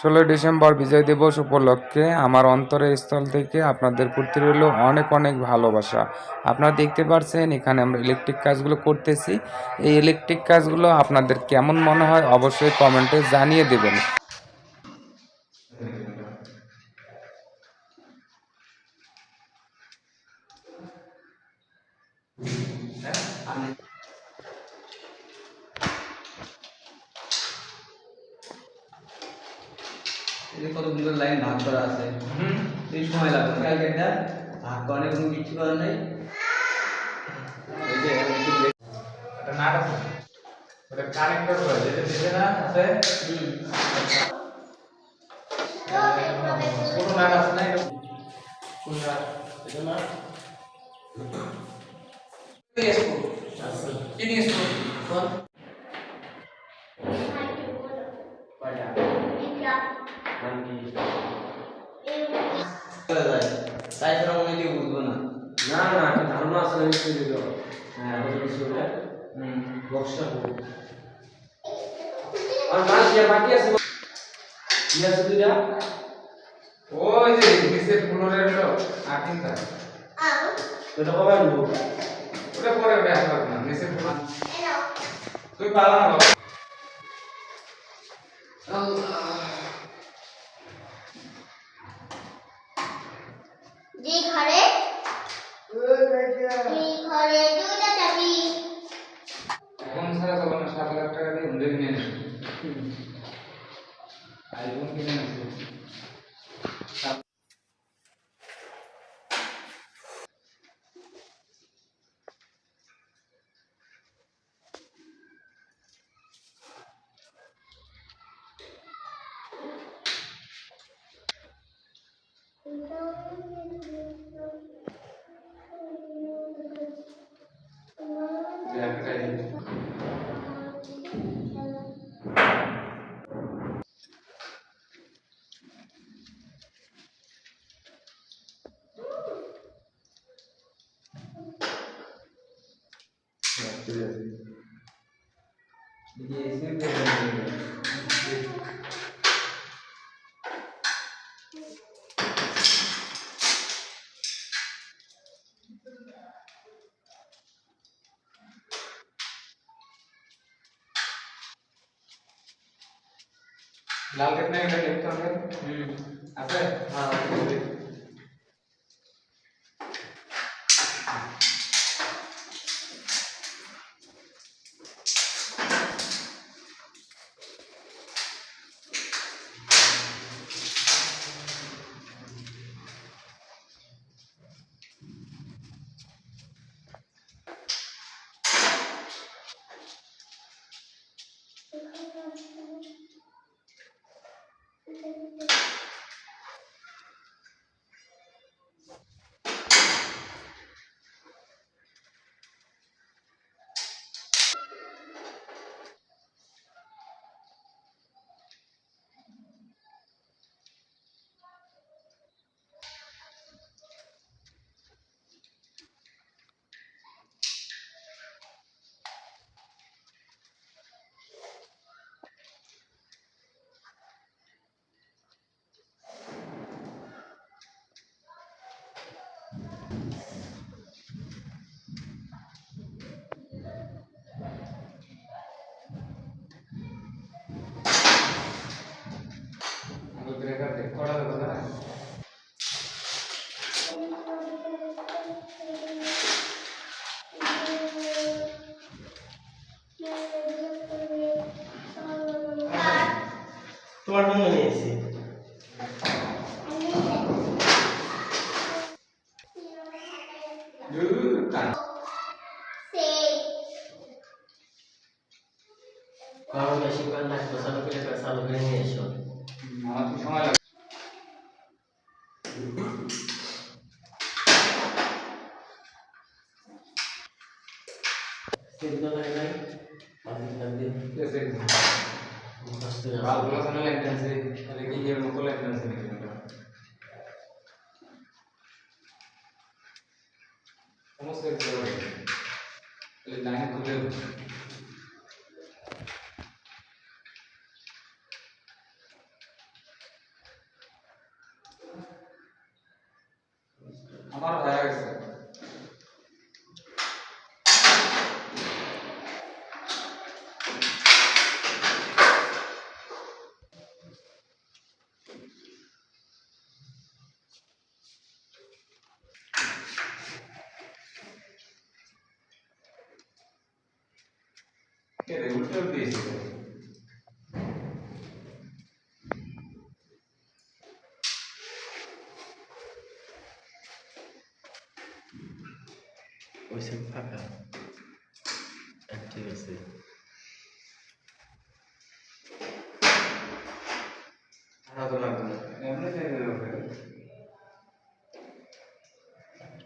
ষোলোই ডিসেম্বর বিজয় দিবস উপলক্ষে আমার অন্তরের স্থল থেকে আপনাদের প্রতি রইল অনেক অনেক ভালোবাসা। আপনারা দেখতে পাচ্ছেন এখানে আমরা ইলেকট্রিক কাজগুলো করতেছি। এই ইলেকট্রিক কাজগুলো আপনাদের কেমন মনে হয় অবশ্যই কমেন্টে জানিয়ে দেবেন। কতগুলো লাইন ভাগ করা আছে? এই সময় লাগবে। কালকে একটা ভাগ করার কোনো কিছু করার নেই। কানেক্টর করে যেটা দিবে না আছে ছোট নাট আছে না এটা কোন এটা না। কেউ বুঝব না। না না একটা ধারণা আছে আমি দিল। হ্যাঁ কিছু না হুম বক্সটা করব আর মাল কি বাকি আছে? কি আছে দুইটা? ওই যে নিচের ফ্লোরের হলো আকিনটা ওটা কবে আনব? ওটা পরে ওটা আসবে না নিচের ফ্লোর তুই পালা না বাবা। লাল টেপ না এটা টেপ তো আমাদের হুম করা যাবে না তোমার জন্য নিয়েছি কারণ বেশি করে চালু করে নিয়ে এসো। कितना लगेगा बाकी कर दे जैसे फ़र्स्ट बात बोला था ना एंट्रेंस से लेकिन ये लोकल एंट्रेंस से निकलेगा समझ सकते हो लाइन खुले uma larga. Okay, they.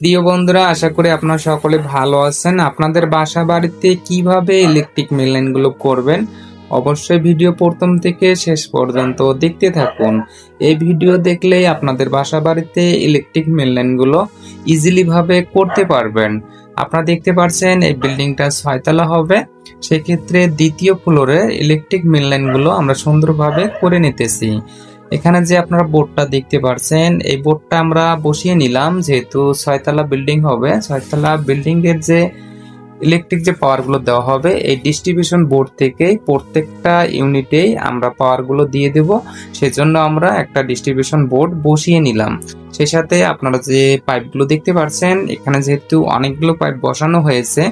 প্রিয় বন্ধুরা, আশা করি আপনারা সকলে ভালো আছেন। আপনাদের বাসা বাড়িতে কীভাবে ইলেকট্রিক মেনলাইনগুলো করবেন? অবশ্যই ভিডিও প্রথম থেকে শেষ পর্যন্ত দেখতে থাকুন। এই ভিডিও দেখলেই আপনাদের বাসা বাড়িতে ইলেকট্রিক মেনলাইনগুলো ইজিলি ভাবে করতে পারবেন। আপনারা দেখতে পাচ্ছেন এই বিল্ডিংটা ছয়তলা হবে। সেক্ষেত্রে দ্বিতীয় ফ্লোরে ইলেকট্রিক মেনলাইনগুলো আমরা সুন্দরভাবে করে নিতেছি। এখানে যে আপনারা বোর্ডটা দেখতে পাচ্ছেন এই বোর্ডটা আমরা বসিয়ে নিলাম, যেহেতু ছয়তলা বিল্ডিং হবে। ছয়তলা বিল্ডিং এর যে ইলেকট্রিক যে পাওয়ারগুলো দেওয়া হবে, এই ডিস্ট্রিবিউশন বোর্ড থেকেই প্রত্যেকটা ইউনিটেই আমরা পাওয়ারগুলো দিয়ে দেব। সেজন্য আমরা একটা ডিস্ট্রিবিউশন বোর্ড বসিয়ে নিলাম। সেই সাথে আপনারা যে পাইপগুলো দেখতে পাচ্ছেন এখানে যেহেতু অনেকগুলো পাইপ বসানো হয়েছে,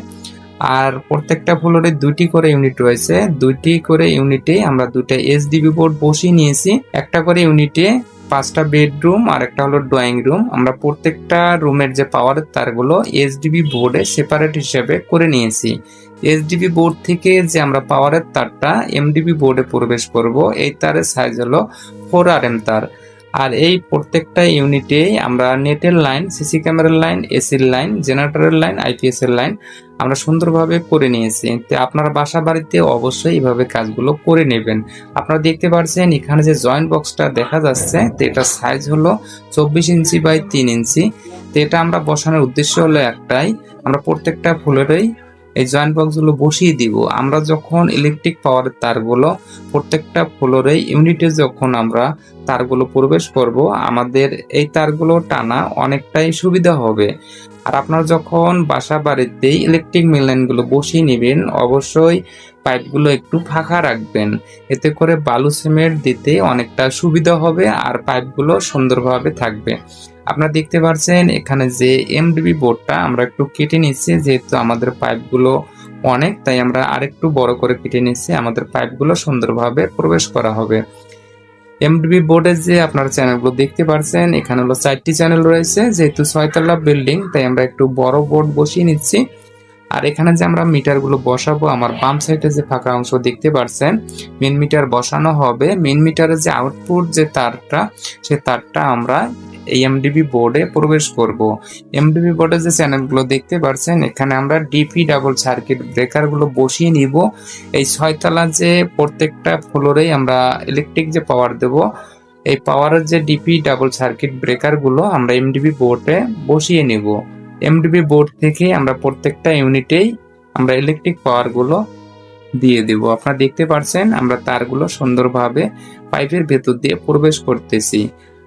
আর প্রত্যেকটা ফ্লোরে দুইটি করে ইউনিট রয়েছে। দুইটি করে ইউনিটে আমরা দুইটা এসডিবি বোর্ড বসিয়ে নিয়েছি। একটা করে ইউনিটে পাঁচটা বেডরুম আর একটা হলো ড্রয়িং রুম। আমরা প্রত্যেকটা রুমের যে পাওয়ারের তারগুলো এসডিবি বোর্ডে সেপারেট হিসেবে করে নিয়েছি। এসডিবি বোর্ড থেকে যে আমরা পাওয়ারের তারটা, এমডিবি বোর্ডে প্রবেশ করব। এই তারের সাইজ হলো ফোর আর এম তার। আর এই প্রত্যেকটা ইউনিটে আমরা নেটের লাইন সিসি ক্যামেরার লাইন এসির লাইন জেনারেটরের লাইন আইপিএস এর লাইন আমরা সুন্দরভাবে করে নিয়েছি। তো আপনারা বাসা বাড়িতে অবশ্যই এইভাবে কাজগুলো করে নেবেন। আপনারা দেখতে পাচ্ছেন এখানে যে জয়েন্ট বক্সটা দেখা যাচ্ছে, তো এটার সাইজ হলো চব্বিশ ইঞ্চি বাই তিন ইঞ্চি। তো এটা আমরা বসানোর উদ্দেশ্য হলো একটাই, আমরা প্রত্যেকটা ফুলেরই এই জয়েন্ট বক্সগুলো বসিয়ে দিব। আমরা যখন ইলেকট্রিক পাওয়ারের তারগুলো প্রত্যেকটা ফ্লোরে ইউনিটে যখন আমরা তারগুলো প্রবেশ করব, আমাদের এই তারগুলো টানা অনেকটাই সুবিধা হবে। আর আপনারা যখন বাসা বাড়িতে ইলেকট্রিক মেনলাইনগুলো বসিয়ে নেবেন, অবশ্যই পাইপগুলো একটু ফাঁকা রাখবেন। এতে করে বালু সিমেন্ট দিতে অনেকটা সুবিধা হবে আর পাইপগুলো সুন্দরভাবে থাকবে। আপনারা দেখতে পাচ্ছেন এখানে যে এমডিবি বোর্ডটা আমরা একটু কেটে নিচ্ছি, যেহেতু আমাদের পাইপগুলো অনেক, তাই আমরা আরেকটু বড় করে কেটে নিচ্ছি। আমাদের পাইপগুলো সুন্দরভাবে প্রবেশ করা হবে। এমডিবি বোর্ডের যে আপনারা চ্যানেলগুলো দেখতে পাচ্ছেন এখানে হলো চারটি চ্যানেল রয়েছে, যেহেতু ছয়তলা বিল্ডিং তাই আমরা একটু বড় বোর্ড বসিয়ে নিচ্ছি। আর এখানে যে আমরা মিটারগুলো বসাবো, আমার বাম সাইডে যে ফাঁকা অংশ দেখতে পাচ্ছেন মেন মিটার বসানো হবে। মেন মিটারের যে আউটপুট যে তারটা, সে তারটা আমরা এই এমডিবি বোর্ডে প্রবেশ করব। এমডিবি বোর্ডের যে চ্যানেলগুলো দেখতে পাচ্ছেন এখানে আমরা ডিপি ডাবল সার্কিট ব্রেকারগুলো বসিয়ে নিব। এই ছয়তলা যে প্রত্যেকটা ফ্লোরেই আমরা ইলেকট্রিক যে পাওয়ার দেব, এই পাওয়ারের যে ডিপি ডাবল সার্কিট ব্রেকারগুলো আমরা এমডিবি বোর্ডে বসিয়ে নিব। এমডিবি বোর্ড থেকে আমরা প্রত্যেকটা ইউনিটেই আমরা ইলেকট্রিক পাওয়ারগুলো দিয়ে দেব। আপনারা দেখতে পাচ্ছেন আমরা তারগুলো সুন্দরভাবে পাইপের ভেতর দিয়ে প্রবেশ করতেছি।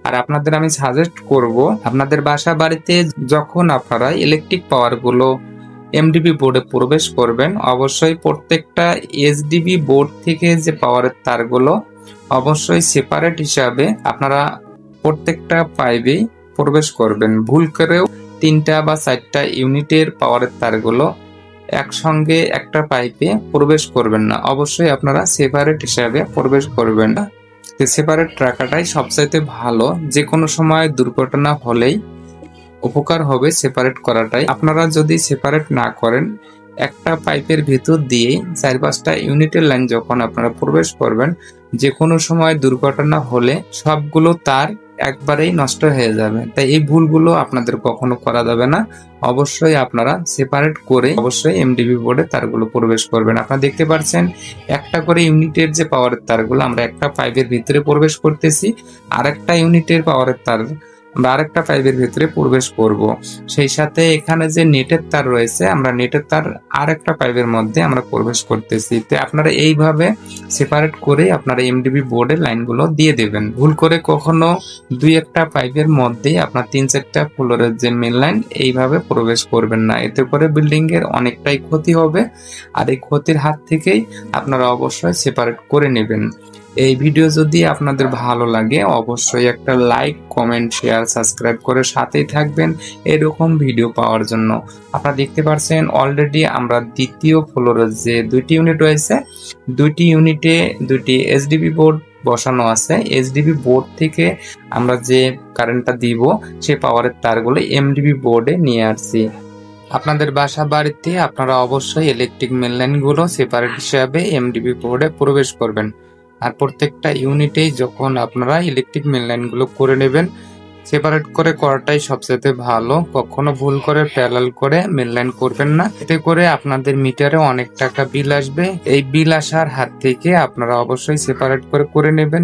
আর আপনাদের আমি সাজেস্ট করব, আপনাদের বাসা বাড়িতে যখন আপনারা ইলেকট্রিক পাওয়ারগুলো এমডিবি বোর্ডে প্রবেশ করবেন, অবশ্যই প্রত্যেকটা এসডিবি বোর্ড থেকে যে পাওয়ারের তারগুলো অবশ্যই সেপারেট হিসাবে আপনারা প্রত্যেকটা পাইপেই প্রবেশ করবেন। ভুল করেও তিনটা বা চারটা ইউনিটের পাওয়ারের তারগুলো একসঙ্গে একটা পাইপে প্রবেশ করবেন না। অবশ্যই আপনারা সেপারেট হিসাবে প্রবেশ করবেন না। সেপারেট রাখাটাই সবচাইতে ভালো। যে কোনো সময় দুর্ঘটনা হলেই উপকার হবে সেপারেট করাটাই। আপনারা যদি সেপারেট না করেন, একটা পাইপের ভিতর দিয়ে চার পাঁচটা ইউনিটের লাইন যখন আপনারা প্রবেশ করবেন যে কোনো সময় দুর্ঘটনা হলে সবগুলো তার একবারেই নষ্ট হয়ে যাবে। তাই এই ভুলগুলো আপনাদের কখনো করা যাবে না। অবশ্যই আপনারা সেপারেট করে অবশ্যই এমডিবি বোর্ডে তারগুলো প্রবেশ করবেন। আপনারা দেখতে পাচ্ছেন একটা করে ইউনিটের যে পাওয়ারের তারগুলো আমরা একটা পাইপের ভিতরে প্রবেশ করতেছি। আর একটা ইউনিটের পাওয়ারের তার আমরা আরেকটা পাইপের ভিতরে প্রবেশ করব। সেই সাথে এখানে যে নেটের তার রয়েছে, আমরা নেটের তার আরেকটা পাইপের মধ্যে আমরা প্রবেশ করতেছি। তো আপনারা এইভাবে সেপারেট করে আপনারা এমডিবি বোর্ডে লাইনগুলো দিয়ে দেবেন। ভুল করে কখনো দুই একটা পাইপের মধ্যে আপনার তিন চারটা ফ্লোরের যে মেন লাইন এইভাবে প্রবেশ করবেন না। এতে করে বিল্ডিং এর অনেকটাই ক্ষতি হবে। আর এই ক্ষতির হাত থেকেই আপনারা অবশ্যই সেপারেট করে নেবেন। এই ভিডিও যদি আপনাদের ভালো লাগে, অবশ্যই একটা লাইক কমেন্ট শেয়ার সাবস্ক্রাইব করে সাথেই থাকবেন এরকম ভিডিও পাওয়ার জন্য। আপনারা দেখতে পাচ্ছেন অলরেডি আমরা দ্বিতীয় ফ্লোরের যে দুইটি ইউনিট রয়েছে, দুইটি ইউনিটে দুইটি এসডিবি বোর্ড বসানো আছে। এসডিবি বোর্ড থেকে আমরা যে কারেন্টটা দিব সেই পাওয়ারের তারগুলো এমডিবি বোর্ডে নিয়ে আসছি। আপনাদের বাসা বাড়িতে আপনারা অবশ্যই ইলেকট্রিক মেন লাইনগুলো সেপারেট হিসাবে এমডিবি বোর্ডে প্রবেশ করবেন। আর প্রত্যেকটা ইউনিটেই যখন আপনারা ইলেকট্রিক মেন লাইনগুলো করে নেবেন সেপারেট করে করাটাই সবচেয়ে ভালো। কখনো ভুল করে প্যারাল করে মেন লাইন করবেন না। এতে করে আপনাদের মিটারে অনেক টাকা বিল আসবে। এই বিল আসার হাত থেকে আপনারা অবশ্যই সেপারেট করে করে নেবেন।